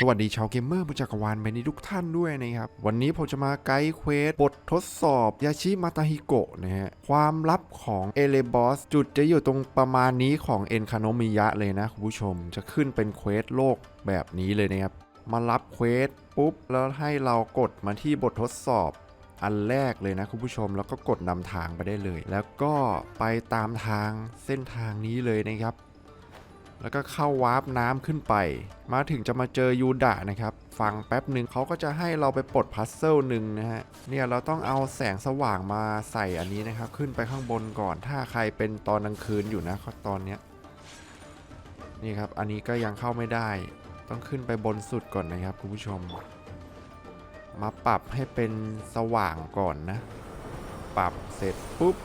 สวัสดีชาวเกมเมอร์บนจักรวาลไปนี้ทุกท่านด้วยนะครับ วันนี้ผมจะมาไกด์เควสบททดสอบยาชิมาตาฮิโกะนะฮะ ความลับของเอเลบอสจุดจะอยู่ตรงประมาณนี้ของเอ็นคาโนมิยะเลยนะคุณผู้ชม จะขึ้นเป็นเควสโลกแบบนี้เลยนะครับ มารับเควสปุ๊บ แล้วให้เรากดมาที่บททดสอบอันแรกเลยนะคุณผู้ชมแล้วก็กดนำทางไปได้เลย แล้วก็ไปตามทางเส้นทางนี้เลยนะครับ แล้วก็เข้าวาร์ปน้ำขึ้นไป มาถึงจะมาเจอยูดะนะครับ ฟังแป๊บหนึ่งเขาก็จะให้เราไปปลดพัซเซิลหนึ่งนะฮะ เนี่ยเราต้องเอาแสงสว่างมาใส่อันนี้นะครับ ขึ้นไปข้างบนก่อน ถ้าใครเป็นตอนกลางคืนอยู่นะตอนเนี้ย นี่ครับ อันนี้ก็ยังเข้าไม่ได้ ต้องขึ้นไปบนสุดก่อนนะครับคุณผู้ชม มาปรับให้เป็นสว่างก่อนนะ ปรับเสร็จปุ๊บ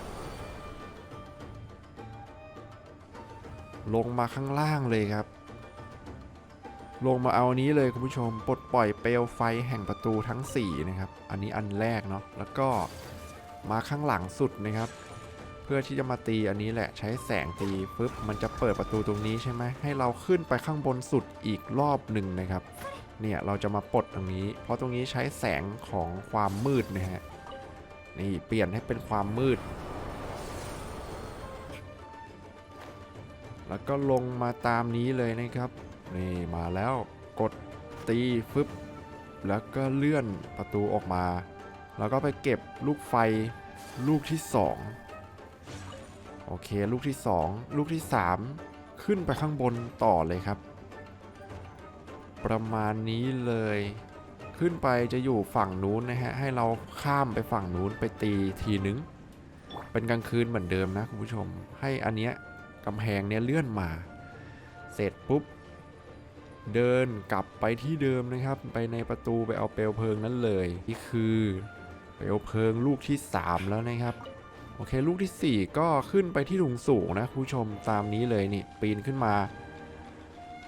ลงมาข้างล่างเลยครับ ลงมาเอานี้เลยคุณผู้ชมปลดปล่อยเปลวไฟแห่งประตูทั้ง 4 นะครับ อันนี้อันแรกเนาะแล้วก็มาข้างหลังสุดนะครับ เพื่อที่จะมาตีอันนี้แหละใช้แสงตีปึ๊บมันจะเปิดประตูตรงนี้ใช่ไหมให้เราขึ้นไปข้างบนสุดอีกรอบหนึ่งนะครับเนี่ยเราจะมาปลดตรงนี้ เพราะตรงนี้ใช้แสงของความมืดนะฮะนี่เปลี่ยนให้เป็นความมืด แล้วก็ลงมาตามนี้เลยนะครับ นี่มาแล้วกดตีฟึบแล้วก็เลื่อนประตูออกมา แล้วก็ไปเก็บลูกไฟลูกที่ 2 โอเคลูกที่ 2 ลูกที่ 3 ขึ้นไปข้างบนต่อเลยครับ ประมาณนี้เลย ขึ้นไปจะอยู่ฝั่งนู้นนะฮะ ให้เราข้ามไปฝั่งนู้นไปตีทีนึง เป็นกลางคืนเหมือนเดิมนะคุณผู้ชม ให้อันเนี้ย กำแพงเนี้ยเลื่อนมา เสร็จปุ๊บ เดินกลับไปที่เดิมนะครับ ไปในประตูไปเอาเปลวเพลิงนั้นเลย นี่คือเปลวเพลิงลูกที่ 3 แล้วนะครับ โอเคลูกทีสี่4 ก็ขึ้นไปที่ถุงสูงนะคุณผู้ชมตามนี้เลยนี่ปีนขึ้นมา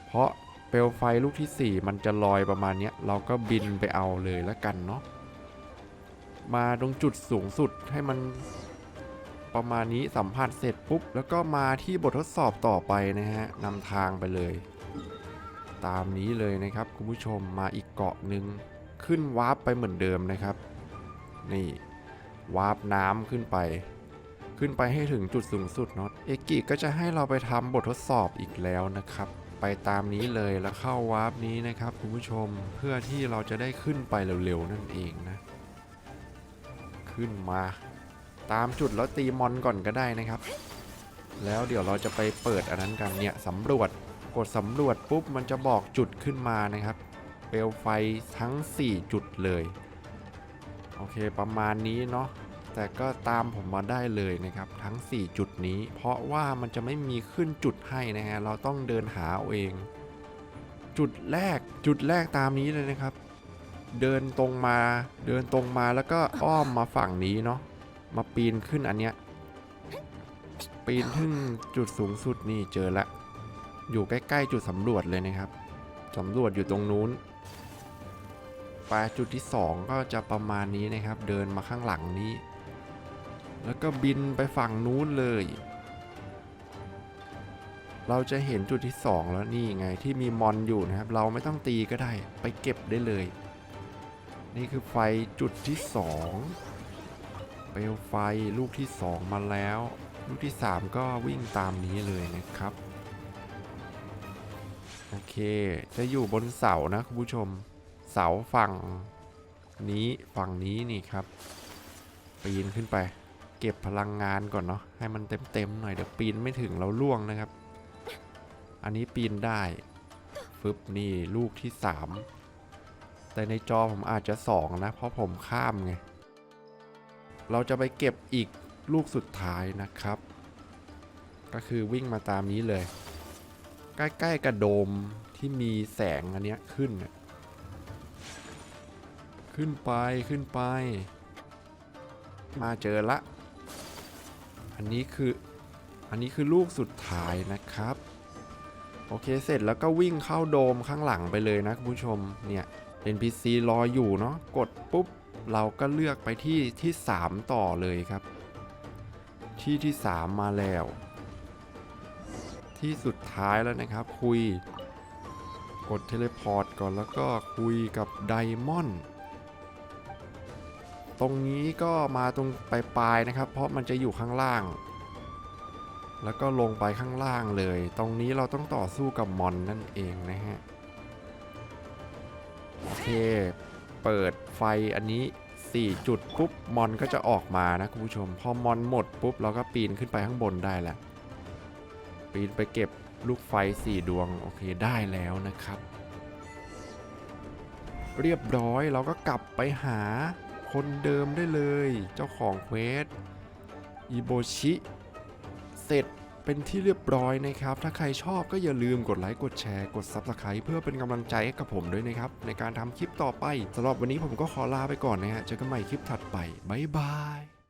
เพราะเปลวไฟลูกทีสี่4 มันจะลอยประมาณนี้เราก็บินไปเอาเลยแล้วกันเนาะมาตรงจุดสูงสุดให้มัน ประมาณนี้สัมผัสเสร็จปุ๊บ แล้วก็มาที่บททดสอบต่อไปนะฮะนำทางไปเลย ตามนี้เลยนะครับคุณผู้ชมมาอีกเกาะหนึ่งขึ้นวาร์ปไปเหมือนเดิมนะครับ นี่วาร์ปน้ำขึ้นไป ขึ้นไปให้ถึงจุดสูงสุดเนาะเอกิก็จะให้เราไปทำบททดสอบอีกแล้วนะครับ ไปตามนี้เลยแล้วเข้าวาร์ปนี้นะครับคุณผู้ชมเพื่อที่เราจะได้ขึ้นไปเร็วๆนั่นเองนะ ขึ้นมา ตามจุดแล้วตีมอนก่อนก็ได้นะครับ แล้วเดี๋ยวเราจะไปเปิดอันนั้นกันเนี่ยสำรวจกดสำรวจปุ๊บมันจะบอกจุดขึ้นมานะครับ เปลวไฟทั้ง 4 จุดเลย โอเคประมาณนี้เนาะแต่ก็ตามผมมาได้เลยนะครับทั้ง 4 จุดนี้ เพราะว่ามันจะไม่มีขึ้นจุดให้นะฮะเราต้องเดินหาเอาเอง จุดแรกจุดแรกตามนี้เลยนะครับ เดินตรงมาเดินตรงมาแล้วก็อ้อมมาฝั่งนี้เนาะ มาปีนขึ้นอันเนี้ย ปีนขึ้นจุดสูงสุดนี่เจอละ อยู่ใกล้ๆจุดสำรวจเลยนะครับสำรวจอยู่ตรงนู้นไปจุดที่ 2 ก็จะประมาณนี้นะครับ เดินมาข้างหลังนี้ แล้วก็บินไปฝั่งนู้นเลย เราจะเห็นจุดที่ 2 แล้วนี่ไงที่มีมอนอยู่นะครับ เราไม่ต้องตีก็ได้ไปเก็บได้เลย นี่คือไฟจุดที่ 2 เปลวไฟลูกที่ 2 มาแล้ว ลูกที่ 3 ก็วิ่งตามนี้เลยนะครับ โอเค จะอยู่บนเสานะคุณผู้ชม เสาฝั่งนี้ฝั่งนี้นี่ครับปีนขึ้นไป เก็บพลังงานก่อนเนาะให้มันเต็มๆหน่อยเดี๋ยวปีนไม่ถึงเราล่วงนะครับ อันนี้ปีนได้ฟึบนี่ลูกที่ 3 แต่ในจอผมอาจจะ 2 นะ เพราะผมข้ามไง เราจะไปเก็บอีกลูกสุดท้ายนะครับ ก็คือวิ่งมาตามนี้เลย ใกล้ๆกระโดมที่มีแสงอันเนี้ยขึ้น ขึ้นไปขึ้นไป มาเจอละ อันนี้คืออันนี้คือลูกสุดท้ายนะครับ โอเคเสร็จแล้วก็วิ่งเข้าโดมข้างหลังไปเลยนะคุณผู้ชมเนี่ย NPC รออยู่เนาะกดปุ๊บ เราก็เลือกไปที่ที่ 3 ต่อเลยครับ ที่ที่ 3 มาแล้ว ที่สุดท้ายแล้วนะครับ คุย กดเทเลพอร์ตก่อนแล้วก็คุยกับไดมอนด์ตรงนี้ก็มาตรงปลายๆนะครับ เพราะมันจะอยู่ข้างล่าง แล้วก็ลงไปข้างล่างเลย ตรงนี้เราต้องต่อสู้กับมอนนั่นเองนะฮะโอเค เปิดไฟอันนี้ 4 จุดปุ๊บมอนก็จะออกมานะคุณผู้ชม พอมอนหมดปุ๊บเราก็ปีนขึ้นไปข้างบนได้แหล้วปีนไปเก็บลูกไฟ 4 ดวงโอเคได้แล้วนะครับ เรียบร้อยเราก็กลับไปหาคนเดิมได้เลย เจ้าของเควสอิโบชิ เสร็จ เป็นที่เรียบร้อยนะครับ ถ้าใครชอบก็อย่าลืมกดไลค์ กดแชร์ กด Subscribe เพื่อเป็นกำลังใจให้กับผมด้วยนะครับ ในการทำคลิปต่อไปสำหรับวันนี้ผมก็ขอลาไปก่อนนะฮะ เจอกันใหม่คลิปถัดไป บ๊ายบาย